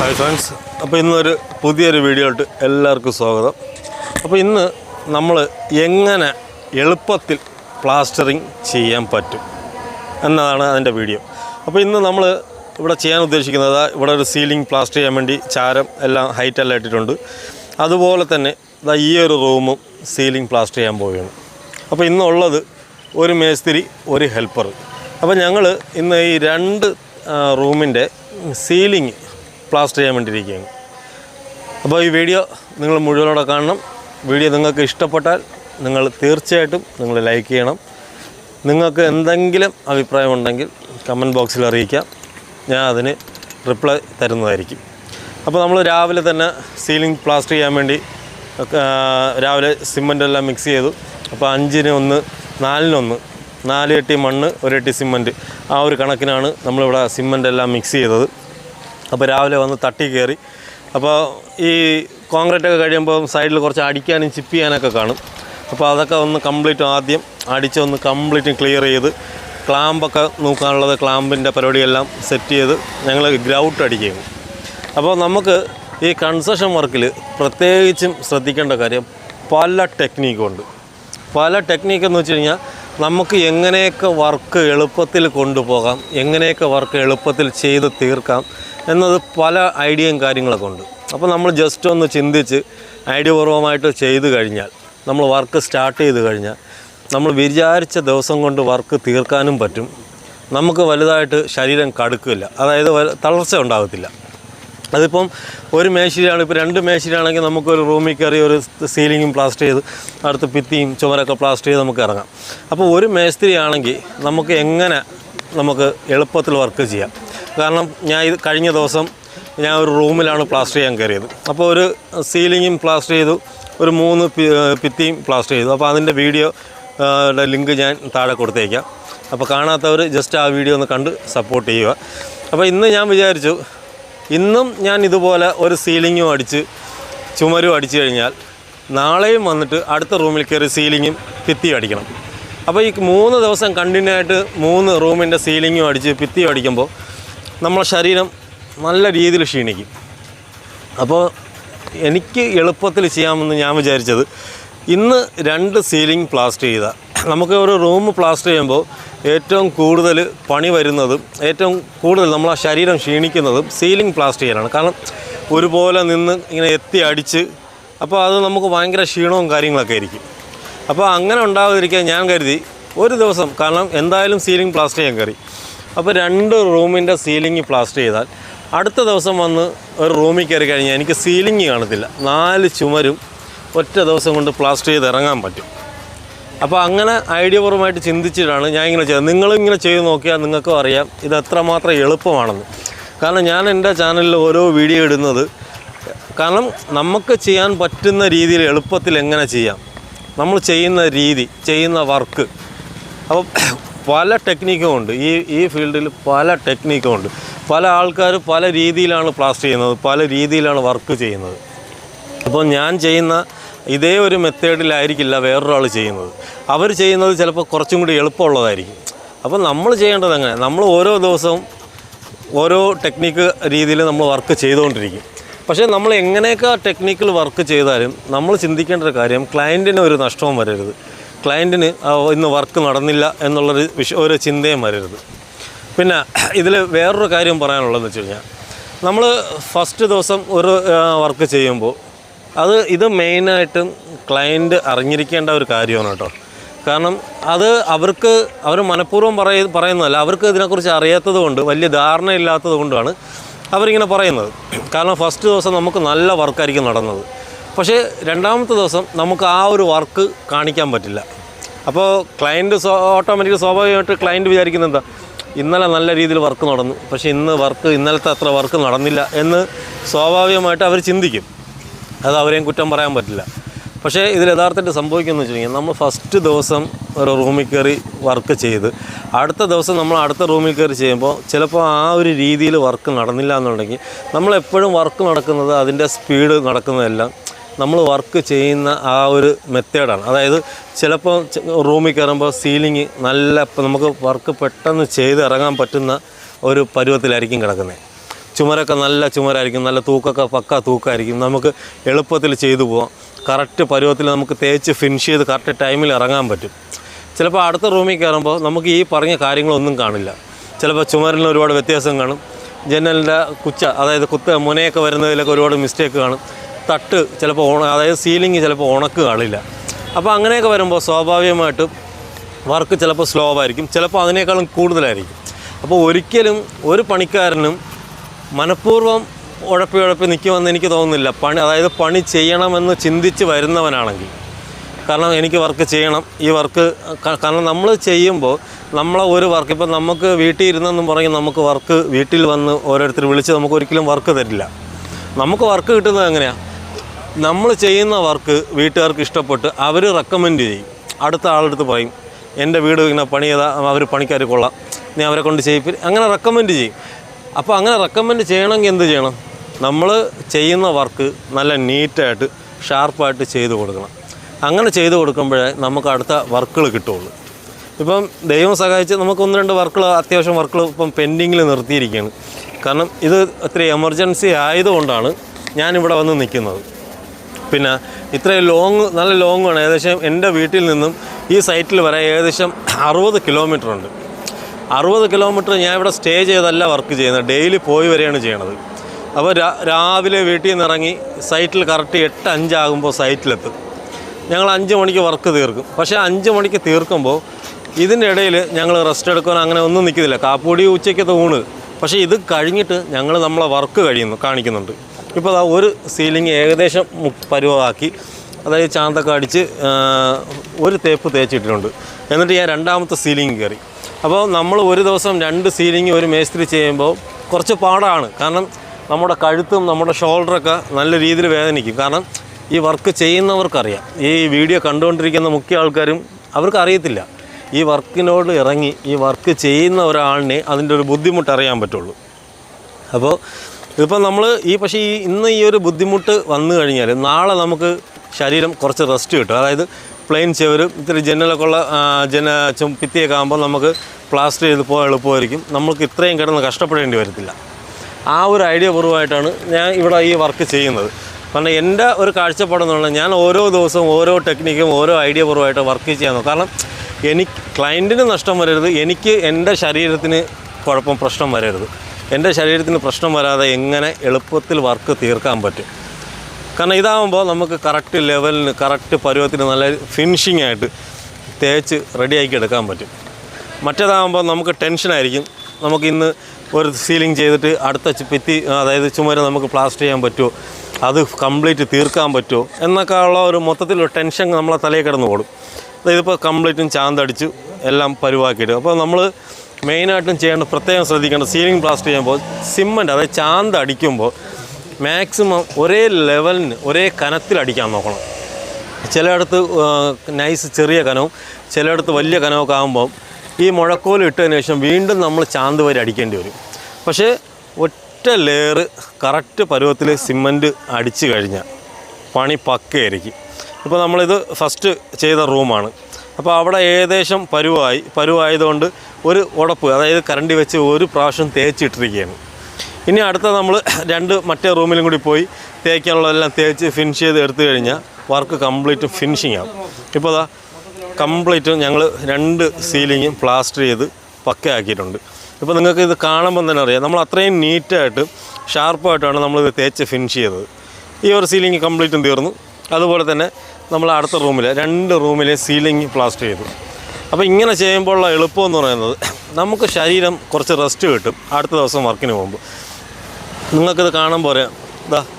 Hi friends അപ്പോൾ ഇന്നൊരു പുതിയൊരു വീഡിയോ ആയിട്ട് എല്ലാവർക്കും സ്വാഗതം. അപ്പോൾ ഇന്ന് നമ്മൾ എങ്ങനെ എളുപ്പത്തിൽ പ്ലാസ്റ്ററിങ് ചെയ്യാൻ പറ്റും എന്നതാണ് അതിന്റെ വീഡിയോ. അപ്പോൾ ഇന്ന് നമ്മൾ ഇവിടെ ചെയ്യാൻ ഉദ്ദേശിക്കുന്നത് ഇവിടെ ഒരു സീലിംഗ് പ്ലാസ്റ്റർ ചെയ്യാൻ വേണ്ടി ചാരം എല്ലാം ഹൈറ്റ് എല്ലാം ഇട്ടിട്ടുണ്ട്. അതുപോലെ തന്നെ ഇതാ ഈ ഒരു റൂമും സീലിംഗ് പ്ലാസ്റ്റർ ചെയ്യാൻ പോവുകയാണ്. അപ്പോൾ ഇന്നുള്ളത് ഒരു മേസ്തിരി ഒരു ഹെൽപ്പർ അപ്പോൾ ഞങ്ങൾ ഇന്ന് ഈ രണ്ട് റൂമിന്റെ സീലിംഗ് പ്ലാസ്റ്റർ ചെയ്യാൻ വേണ്ടിയിരിക്കുകയാണ്. അപ്പോൾ ഈ വീഡിയോ നിങ്ങൾ മുഴുവനോടെ കാണണം. വീഡിയോ നിങ്ങൾക്ക് ഇഷ്ടപ്പെട്ടാൽ നിങ്ങൾ തീർച്ചയായിട്ടും നിങ്ങൾ ലൈക്ക് ചെയ്യണം. നിങ്ങൾക്ക് എന്തെങ്കിലും അഭിപ്രായമുണ്ടെങ്കിൽ കമന്റ് ബോക്സിൽ അറിയിക്കാം. ഞാൻ അതിന് റിപ്ലൈ തരുന്നതായിരിക്കും. അപ്പോൾ നമ്മൾ രാവിലെ തന്നെ സീലിംഗ് പ്ലാസ്റ്റർ ചെയ്യാൻ വേണ്ടി രാവിലെ സിമന്റ് എല്ലാം മിക്സ് ചെയ്തു. അപ്പോൾ അഞ്ചിന് ഒന്ന് നാലിനൊന്ന് നാല് എട്ടി മണ്ണ് ഒരു എട്ടി ആ ഒരു കണക്കിനാണ് നമ്മളിവിടെ സിമന്റ് എല്ലാം മിക്സ് ചെയ്തത്. അപ്പോൾ രാവിലെ വന്ന് തട്ടി കയറി. അപ്പോൾ ഈ കോൺക്രീറ്റ് ഒക്കെ കഴിയുമ്പോൾ സൈഡിൽ കുറച്ച് അടിക്കാനും ചിപ്പ് ചെയ്യാനൊക്കെ കാണും. അപ്പോൾ അതൊക്കെ ഒന്ന് കംപ്ലീറ്റ് ആദ്യം അടിച്ച് ഒന്ന് കംപ്ലീറ്റ് ക്ലിയർ ചെയ്ത് ക്ലാമ്പൊക്കെ നോക്കാനുള്ളത് ക്ലാമ്പിന്റെ പരിപാടിയെല്ലാം സെറ്റ് ചെയ്ത് ഞങ്ങൾ ഗ്രൗട്ട് അടിക്കുകയും അപ്പോൾ നമുക്ക് ഈ കൺസ്ട്രക്ഷൻ വർക്കിൽ പ്രത്യേകിച്ചും ശ്രദ്ധിക്കേണ്ട കാര്യം പല ടെക്നീക്കുണ്ട്. പല ടെക്നീക്കെന്ന് വെച്ച് കഴിഞ്ഞാൽ നമുക്ക് എങ്ങനെയൊക്കെ വർക്ക് എളുപ്പത്തിൽ കൊണ്ടുപോകാം എങ്ങനെയൊക്കെ വർക്ക് എളുപ്പത്തിൽ ചെയ്ത് തീർക്കാം എന്നത് പല ഐഡിയയും കാര്യങ്ങളൊക്കെ ഉണ്ട്. അപ്പോൾ നമ്മൾ ജസ്റ്റ് ഒന്ന് ചിന്തിച്ച് ഐഡിയ പൂർവമായിട്ട് ചെയ്തു കഴിഞ്ഞാൽ നമ്മൾ വർക്ക് സ്റ്റാർട്ട് ചെയ്ത് കഴിഞ്ഞാൽ നമ്മൾ വിചാരിച്ച ദിവസം കൊണ്ട് വർക്ക് തീർക്കാനും പറ്റും. നമുക്ക് വലുതായിട്ട് ശരീരം കടുക്കില്ല. അതായത് തളർച്ച ഉണ്ടാകത്തില്ല. അതിപ്പം ഒരു മേശിരിയാണ് ഇപ്പോൾ രണ്ട് മേശിരിയാണെങ്കിൽ നമുക്കൊരു റൂമിൽ കയറി ഒരു സീലിങ്ങും പ്ലാസ്റ്റർ ചെയ്ത് അടുത്ത് ഭിത്തിയും ചുമരൊക്കെ പ്ലാസ്റ്റർ ചെയ്ത് നമുക്ക് ഇറങ്ങാം. അപ്പോൾ ഒരു മേസ്തിരിയാണെങ്കിൽ നമുക്ക് എങ്ങനെ നമുക്ക് എളുപ്പത്തിൽ വർക്ക് ചെയ്യാം. കാരണം ഞാൻ ഇത് കഴിഞ്ഞ ദിവസം ഞാൻ ഒരു റൂമിലാണ് പ്ലാസ്റ്റർ ചെയ്യാൻ കയറിയത്. അപ്പോൾ ഒരു സീലിങ്ങും പ്ലാസ്റ്റർ ചെയ്തു ഒരു മൂന്ന് ഭിത്തിയും പ്ലാസ്റ്റർ ചെയ്തു. അപ്പോൾ അതിന്റെ വീഡിയോ ലിങ്ക് ഞാൻ താഴെ കൊടുത്തേക്കാം. അപ്പോൾ കാണാത്തവർ ജസ്റ്റ് ആ വീഡിയോ ഒന്ന് കണ്ട് സപ്പോർട്ട് ചെയ്യുക. അപ്പോൾ ഇന്ന് ഞാൻ വിചാരിച്ചു ഇന്നും ഞാൻ ഇതുപോലെ ഒരു സീലിങ്ങും അടിച്ച് ചുമരും അടിച്ചു കഴിഞ്ഞാൽ നാളെയും വന്നിട്ട് അടുത്ത റൂമിൽ കയറി സീലിങ്ങും ഭിത്തിയും അടിക്കണം. അപ്പോൾ ഈ മൂന്ന് ദിവസം കണ്ടിന്യൂ ആയിട്ട് മൂന്ന് റൂമിന്റെ സീലിങ്ങും അടിച്ച് ഭിത്തിയും അടിക്കുമ്പോൾ നമ്മളെ ശരീരം നല്ല രീതിയിൽ ക്ഷീണിക്കും. അപ്പോൾ എനിക്ക് എളുപ്പത്തിൽ ചെയ്യാമെന്ന് ഞാൻ വിചാരിച്ചത് ഇന്ന് രണ്ട് സീലിംഗ് പ്ലാസ്റ്റർ ചെയ്ത നമുക്ക് ഒരു റൂം പ്ലാസ്റ്റർ ചെയ്യുമ്പോൾ ഏറ്റവും കൂടുതൽ പണി വരുന്നതും ഏറ്റവും കൂടുതൽ നമ്മൾ ആ ശരീരം ക്ഷീണിക്കുന്നതും സീലിംഗ് പ്ലാസ്റ്റർ ചെയ്യാനാണ്. കാരണം ഒരുപോലെ നിന്ന് ഇങ്ങനെ എത്തി അടിച്ച് അപ്പോൾ അത് നമുക്ക് ഭയങ്കര ക്ഷീണവും കാര്യങ്ങളൊക്കെ ആയിരിക്കും. അപ്പോൾ അങ്ങനെ ഉണ്ടാകാതിരിക്കാൻ ഞാൻ കരുതി ഒരു ദിവസം കാരണം എന്തായാലും സീലിംഗ് പ്ലാസ്റ്റർ ചെയ്യാൻ കയറി. അപ്പോൾ രണ്ട് റൂമിന്റെ സീലിംഗ് പ്ലാസ്റ്റർ ചെയ്താൽ അടുത്ത ദിവസം വന്ന് ഒരു റൂമിൽ കയറി കഴിഞ്ഞാൽ എനിക്ക് സീലിംഗ് കാണത്തില്ല. നാല് ചുമരും ഒറ്റ ദിവസം കൊണ്ട് പ്ലാസ്റ്റർ ചെയ്ത് ഇറങ്ങാൻ പറ്റും. അപ്പോൾ അങ്ങനെ ഐഡിയ ഐഡിയപൂർവമായിട്ട് ചിന്തിച്ചിട്ടാണ് ഞാൻ ഇങ്ങനെ ചെയ്തത്. നിങ്ങളും ഇങ്ങനെ ചെയ്ത് നോക്കിയാൽ നിങ്ങൾക്കും അറിയാം ഇത് എത്രമാത്രം എളുപ്പമാണെന്ന്. കാരണം ഞാൻ എന്റെ ചാനലിൽ ഓരോ വീഡിയോ ഇടുന്നത് കാരണം നമുക്ക് ചെയ്യാൻ പറ്റുന്ന രീതിയിൽ എളുപ്പത്തിൽ എങ്ങനെ ചെയ്യാം? നമ്മൾ ചെയ്യുന്ന രീതി ചെയ്യുന്ന വർക്ക്. അപ്പോൾ പല ടെക്നിക്കും ഉണ്ട്. ഈ ഈ ഫീൽഡിൽ പല ടെക്നിക്കും ഉണ്ട്. പല ആൾക്കാർ പല രീതിയിലാണ് പ്ലാസ്റ്റർ ചെയ്യുന്നത് പല രീതിയിലാണ് വർക്ക് ചെയ്യുന്നത്. അപ്പോൾ ഞാൻ ചെയ്യുന്ന ഇതേ ഒരു മെത്തേഡിലായിരിക്കില്ല വേറൊരാൾ ചെയ്യുന്നത്. അവർ ചെയ്യുന്നത് ചിലപ്പോൾ കുറച്ചും കൂടി എളുപ്പമുള്ളതായിരിക്കും. അപ്പോൾ നമ്മൾ ചെയ്യേണ്ടത് എങ്ങനെ? നമ്മൾ ഓരോ ദിവസവും ഓരോ ടെക്നിക്ക് രീതിയിൽ നമ്മൾ വർക്ക് ചെയ്തുകൊണ്ടിരിക്കും പക്ഷേ നമ്മൾ എങ്ങനെയൊക്കെ ടെക്നിക്കൽ വർക്ക് ചെയ്താലും നമ്മൾ ചിന്തിക്കേണ്ട ഒരു കാര്യം ക്ലയന്റിന് ഒരു നഷ്ടവും വരരുത്. ക്ലയന്റിന് ഇന്ന് വർക്ക് നടന്നില്ല എന്നുള്ളൊരു വിഷ ഒരു ചിന്തയും വരരുത്. പിന്നെ ഇതിൽ വേറൊരു കാര്യം പറയാനുള്ളതെന്ന് വെച്ച് കഴിഞ്ഞാൽ നമ്മൾ ഫസ്റ്റ് ദിവസം ഒരു വർക്ക് ചെയ്യുമ്പോൾ അത് ഇത് മെയിനായിട്ടും ക്ലയന്റ് അറിഞ്ഞിരിക്കേണ്ട ഒരു കാര്യമാണ് കേട്ടോ. കാരണം അത് അവർക്ക് അവർ മനഃപൂർവം പറയ പറയുന്നതല്ല അവർക്ക് ഇതിനെക്കുറിച്ച് അറിയാത്തത് കൊണ്ട് വലിയ ധാരണയില്ലാത്തത് കൊണ്ടാണ് അവരിങ്ങനെ പറയുന്നത്. കാരണം ഫസ്റ്റ് ദിവസം നമുക്ക് നല്ല വർക്കായിരിക്കും നടന്നത്. പക്ഷേ രണ്ടാമത്തെ ദിവസം നമുക്ക് ആ ഒരു വർക്ക് കാണിക്കാൻ പറ്റില്ല. അപ്പോൾ ക്ലയന്റ് സ്വ ഓട്ടോമാറ്റിക് സ്വാഭാവികമായിട്ട് ക്ലയന്റ് വിചാരിക്കുന്നത് എന്താ? ഇന്നലെ നല്ല രീതിയിൽ വർക്ക് നടന്നു. പക്ഷേ ഇന്ന് വർക്ക് ഇന്നലത്തെ അത്ര വർക്ക് നടന്നില്ല എന്ന് സ്വാഭാവികമായിട്ട് അവർ ചിന്തിക്കും. അത് അവരെയും കുറ്റം പറയാൻ പറ്റില്ല. പക്ഷേ ഇതിൽ യഥാർത്ഥത്തിൽ സംഭവിക്കുന്നത് വെച്ച് കഴിഞ്ഞാൽ നമ്മൾ ഫസ്റ്റ് ദിവസം ഒരു റൂമിൽ കയറി വർക്ക് ചെയ്ത് അടുത്ത ദിവസം നമ്മൾ അടുത്ത റൂമിൽ കയറി ചെയ്യുമ്പോൾ ചിലപ്പോൾ ആ ഒരു രീതിയിൽ വർക്ക് നടന്നില്ല എന്നുണ്ടെങ്കിൽ നമ്മളെപ്പോഴും വർക്ക് നടക്കുന്നത് അതിന്റെ സ്പീഡ് നടക്കുന്നതെല്ലാം നമ്മൾ വർക്ക് ചെയ്യുന്ന ആ ഒരു മെത്തേഡാണ് അതായത് ചിലപ്പോൾ റൂമിൽ കയറുമ്പോൾ സീലിംഗ് നല്ല നമുക്ക് വർക്ക് പെട്ടെന്ന് ചെയ്ത് ഇറങ്ങാൻ പറ്റുന്ന ഒരു പരുവത്തിലായിരിക്കും കിടക്കുന്നത്. ചുമരൊക്കെ നല്ല ചുമരായിരിക്കും നല്ല തൂക്കൊക്കെ പക്ക തൂക്കമായിരിക്കും നമുക്ക് എളുപ്പത്തിൽ ചെയ്തു പോവാം. കറക്റ്റ് പരുവത്തിൽ നമുക്ക് തേച്ച് ഫിനിഷ് ചെയ്ത് കറക്റ്റ് ടൈമിൽ ഇറങ്ങാൻ പറ്റും. ചിലപ്പോൾ അടുത്ത റൂമിൽ കയറുമ്പോൾ നമുക്ക് ഈ പറഞ്ഞ കാര്യങ്ങളൊന്നും കാണില്ല. ചിലപ്പോൾ ചുമരിന് ഒരുപാട് വ്യത്യാസം കാണും. ജനലിന്റെ കുച്ച അതായത് കുത്ത മുനയൊക്കെ വരുന്നതിലൊക്കെ ഒരുപാട് മിസ്റ്റേക്ക് കാണും. തട്ട് ചിലപ്പോൾ ഉണ അതായത് സീലിംഗ് ചിലപ്പോൾ ഉണക്ക് കാണില്ല. അപ്പോൾ അങ്ങനെയൊക്കെ വരുമ്പോൾ സ്വാഭാവികമായിട്ടും വർക്ക് ചിലപ്പോൾ സ്ലോ ആയിരിക്കും. ചിലപ്പോൾ അതിനേക്കാളും കൂടുതലായിരിക്കും. അപ്പോൾ ഒരിക്കലും ഒരു പണിക്കാരനും മനഃപൂർവം ഉഴപ്പി ഉഴപ്പി നിൽക്കുമെന്ന് എനിക്ക് തോന്നുന്നില്ല. പണി അതായത് പണി ചെയ്യണമെന്ന് ചിന്തിച്ച് വരുന്നവനാണെങ്കിൽ. കാരണം എനിക്ക് വർക്ക് ചെയ്യണം. ഈ വർക്ക് കാരണം നമ്മൾ ചെയ്യുമ്പോൾ നമ്മളെ ഒരു വർക്ക് ഇപ്പം നമുക്ക് വീട്ടിൽ ഇരുന്നെന്നും പറയും നമുക്ക് വർക്ക് വീട്ടിൽ വന്ന് ഓരോരുത്തർ വിളിച്ച് നമുക്ക് ഒരിക്കലും വർക്ക് തരില്ല. നമുക്ക് വർക്ക് കിട്ടുന്നത് എങ്ങനെയാണ് നമ്മൾ ചെയ്യുന്ന വർക്ക് വീട്ടുകാർക്ക് ഇഷ്ടപ്പെട്ട് അവർ റെക്കമെൻഡ് ചെയ്യും. അടുത്ത ആളെടുത്ത് പറയും എന്റെ വീട് ഇങ്ങനെ പണി ചെയ്താൽ അവർ പണിക്കാർ കൊള്ളാം. നീ അവരെ കൊണ്ട് ചെയ്യിപ്പി അങ്ങനെ റെക്കമെൻഡ് ചെയ്യും. അപ്പോൾ അങ്ങനെ റെക്കമെൻഡ് ചെയ്യണമെങ്കിൽ എന്ത് ചെയ്യണം? നമ്മൾ ചെയ്യുന്ന വർക്ക് നല്ല നീറ്റായിട്ട് ഷാർപ്പായിട്ട് ചെയ്ത് കൊടുക്കണം. അങ്ങനെ ചെയ്ത് കൊടുക്കുമ്പോഴേ നമുക്ക് അടുത്ത വർക്കുകൾ കിട്ടുള്ളൂ ഇപ്പം ദൈവം സഹായിച്ച് നമുക്ക് ഒന്ന് രണ്ട് വർക്കുകൾ അത്യാവശ്യം വർക്കുകൾ ഇപ്പം പെൻഡിങ്ങിൽ നിർത്തിയിരിക്കുകയാണ്. കാരണം ഇത് ഒത്തിരി എമർജൻസി ആയതുകൊണ്ടാണ് ഞാനിവിടെ വന്ന് നിൽക്കുന്നത്. പിന്നെ ഇത്രയും ലോങ് നല്ല ലോങ്ങാണ് ഏകദേശം എന്റെ വീട്ടിൽ നിന്നും ഈ സൈറ്റിൽ വരെ ഏകദേശം അറുപത് കിലോമീറ്റർ ഉണ്ട്. അറുപത് കിലോമീറ്റർ ഞാൻ ഇവിടെ സ്റ്റേ ചെയ്തല്ല വർക്ക് ചെയ്യുന്നത്. ഡെയിലി പോയി വരെയാണ് ചെയ്യണത്. അപ്പോൾ രാവിലെ വീട്ടിൽ നിന്ന് ഇറങ്ങി സൈറ്റിൽ കറക്റ്റ് എട്ട് അഞ്ചാകുമ്പോൾ സൈറ്റിലെത്തും. ഞങ്ങൾ അഞ്ച് മണിക്ക് വർക്ക് തീർക്കും. പക്ഷേ അഞ്ച് മണിക്ക് തീർക്കുമ്പോൾ ഇതിന്റെ ഇടയിൽ ഞങ്ങൾ റെസ്റ്റ് എടുക്കാൻ അങ്ങനെ ഒന്നും നിൽക്കുന്നില്ല കാപ്പൂടി ഉച്ചയ്ക്കത്തെ ഊണ് പക്ഷേ ഇത് കഴിഞ്ഞിട്ട് ഞങ്ങൾ നമ്മളെ വർക്ക് കഴിയുന്നു കാണിക്കുന്നുണ്ട്. ഇപ്പോൾ അതാ ഒരു സീലിംഗ് ഏകദേശം പരുവമാക്കി. അതായത് ചാന്തൊക്കെ അടിച്ച് ഒരു തേപ്പ് തേച്ചിട്ടിട്ടുണ്ട്. എന്നിട്ട് ഞാൻ രണ്ടാമത്തെ സീലിംഗ് കയറി. അപ്പോൾ നമ്മൾ ഒരു ദിവസം രണ്ട് സീലിംഗ് ഒരു മേസ്തിരി ചെയ്യുമ്പോൾ കുറച്ച് പാടാണ്. കാരണം നമ്മുടെ കഴുത്തും നമ്മുടെ ഷോൾഡറൊക്കെ നല്ല രീതിയിൽ വേദനിക്കും. കാരണം ഈ വർക്ക് ചെയ്യുന്നവർക്കറിയാം. ഈ വീഡിയോ കണ്ടുകൊണ്ടിരിക്കുന്ന മുഖ്യ ആൾക്കാരും അവർക്ക് അറിയത്തില്ല ഈ വർക്കിനോട് ഇറങ്ങി ഈ വർക്ക് ചെയ്യുന്ന ഒരാളിനെ അതിന്റെ ഒരു ബുദ്ധിമുട്ട് അറിയാൻ പറ്റുള്ളൂ. അപ്പോൾ ഇതിപ്പോൾ നമ്മൾ ഈ പക്ഷേ ഈ ഇന്ന് ഈ ഒരു ബുദ്ധിമുട്ട് വന്നു കഴിഞ്ഞാൽ നാളെ നമുക്ക് ശരീരം കുറച്ച് റെസ്റ്റ് കിട്ടും. അതായത് പ്ലെയിൻ ചെവരും ഇത്തിരി ജനലൊക്കെ ഉള്ള ജന ഭിത്തിയൊക്കെ ആകുമ്പോൾ നമുക്ക് പ്ലാസ്റ്റർ ചെയ്ത് പോകാൻ എളുപ്പമായിരിക്കും. നമുക്ക് ഇത്രയും കിടന്ന് കഷ്ടപ്പെടേണ്ടി വരത്തില്ല. ആ ഒരു ഐഡിയ പൂർവമായിട്ടാണ് ഞാൻ ഇവിടെ ഈ വർക്ക് ചെയ്യുന്നത്. കാരണം എന്റെ ഒരു കാഴ്ചപ്പാടെന്നുള്ള ഞാൻ ഓരോ ദിവസവും ഓരോ ടെക്നിക്കും ഓരോ ഐഡിയ പൂർവമായിട്ട് വർക്ക് ചെയ്യാൻ കാരണം എനിക്ക് ക്ലയന്റിന് നഷ്ടം വരരുത് എനിക്ക് എന്റെ ശരീരത്തിന് കുഴപ്പം പ്രശ്നം വരരുത്. എന്റെ ശരീരത്തിന് പ്രശ്നം വരാതെ എങ്ങനെ എളുപ്പത്തിൽ വർക്ക് തീർക്കാൻ പറ്റും? കാരണം ഇതാകുമ്പോൾ നമുക്ക് കറക്റ്റ് ലെവലിന് കറക്റ്റ് പരുവത്തിന് നല്ല ഫിനിഷിംഗ് ആയിട്ട് തേച്ച് റെഡിയാക്കി എടുക്കാൻ പറ്റും. മറ്റേതാകുമ്പോൾ നമുക്ക് ടെൻഷനായിരിക്കും നമുക്ക് ഇന്ന് ഒരു സീലിംഗ് ചെയ്തിട്ട് അടുത്ത ഭിത്തി അതായത് ചുമര് നമുക്ക് പ്ലാസ്റ്റർ ചെയ്യാൻ പറ്റുമോ? അത് കംപ്ലീറ്റ് തീർക്കാൻ പറ്റുമോ? എന്നൊക്കെ ഉള്ള ഒരു മൊത്തത്തിലൊരു ടെൻഷൻ നമ്മളെ തലയിൽ കിടന്ന് ഓടും. ഇതിപ്പോൾ കംപ്ലീറ്റും ചാന്തടിച്ചു എല്ലാം പരുവാക്കിയിട്ട് അപ്പോൾ നമ്മൾ മെയിനായിട്ടും ചെയ്യേണ്ട പ്രത്യേകം ശ്രദ്ധിക്കേണ്ട സീലിംഗ് പ്ലാസ്റ്റർ ചെയ്യുമ്പോൾ സിമ്മന്റ് അതായത് ചാന്ത് അടിക്കുമ്പോൾ മാക്സിമം ഒരേ ലെവലിന് ഒരേ കനത്തിൽ അടിക്കാൻ നോക്കണം. ചിലയിടത്ത് നൈസ് ചെറിയ കനവും ചിലയിടത്ത് വലിയ കനമൊക്കെ ആകുമ്പോൾ ഈ മുഴക്കോൽ ഇട്ടതിന് ശേഷം വീണ്ടും നമ്മൾ ചാന്ത് വരെ അടിക്കേണ്ടി വരും. പക്ഷേ ഒറ്റ ലെയർ കറക്റ്റ് പരുവത്തിൽ സിമന്റ് അടിച്ചു കഴിഞ്ഞാൽ പണി പക്കയായിരിക്കും. ഇപ്പോൾ നമ്മളിത് ഫസ്റ്റ് ചെയ്ത റൂമാണ് അപ്പോൾ അവിടെ ഏകദേശം പരുവായി പരുവായതുകൊണ്ട് ഒരു ഉടപ്പ് അതായത് കരണ്ടി വെച്ച് ഒരു പ്രാവശ്യം തേച്ചിട്ടിരിക്കുകയാണ്. ഇനി അടുത്ത നമ്മൾ രണ്ട് മറ്റേ റൂമിലും കൂടി പോയി തേക്കാനുള്ളതെല്ലാം തേച്ച് ഫിനിഷ് ചെയ്ത് എടുത്തു കഴിഞ്ഞാൽ വർക്ക് കംപ്ലീറ്റ് ഫിനിഷിംഗ് ആവും. ഇപ്പോൾ അതാ കംപ്ലീറ്റ് ഞങ്ങൾ രണ്ട് സീലിങ്ങും പ്ലാസ്റ്റർ ചെയ്ത് പക്കയാക്കിയിട്ടുണ്ട് ഇപ്പോൾ നിങ്ങൾക്ക് ഇത് കാണുമ്പോൾ തന്നെ അറിയാം. നമ്മൾ അത്രയും നീറ്റായിട്ട് ഷാർപ്പായിട്ടാണ് നമ്മളിത് തേച്ച് ഫിനിഷ് ചെയ്തത്. ഈ ഒരു സീലിംഗ് കംപ്ലീറ്റും തീർന്നു. അതുപോലെ തന്നെ നമ്മൾ അടുത്ത റൂമിൽ രണ്ട് റൂമിലെ സീലിംഗ് പ്ലാസ്റ്റർ ചെയ്തു. അപ്പോൾ ഇങ്ങനെ ചെയ്യുമ്പോഴുള്ള എളുപ്പം എന്ന് പറയുന്നത് നമുക്ക് ശരീരം കുറച്ച് റെസ്റ്റ് കിട്ടും. അടുത്ത ദിവസം വർക്കിന് പോകുമ്പോൾ. നിങ്ങൾക്കിത് കാണാൻ പോരാ. ഇതാ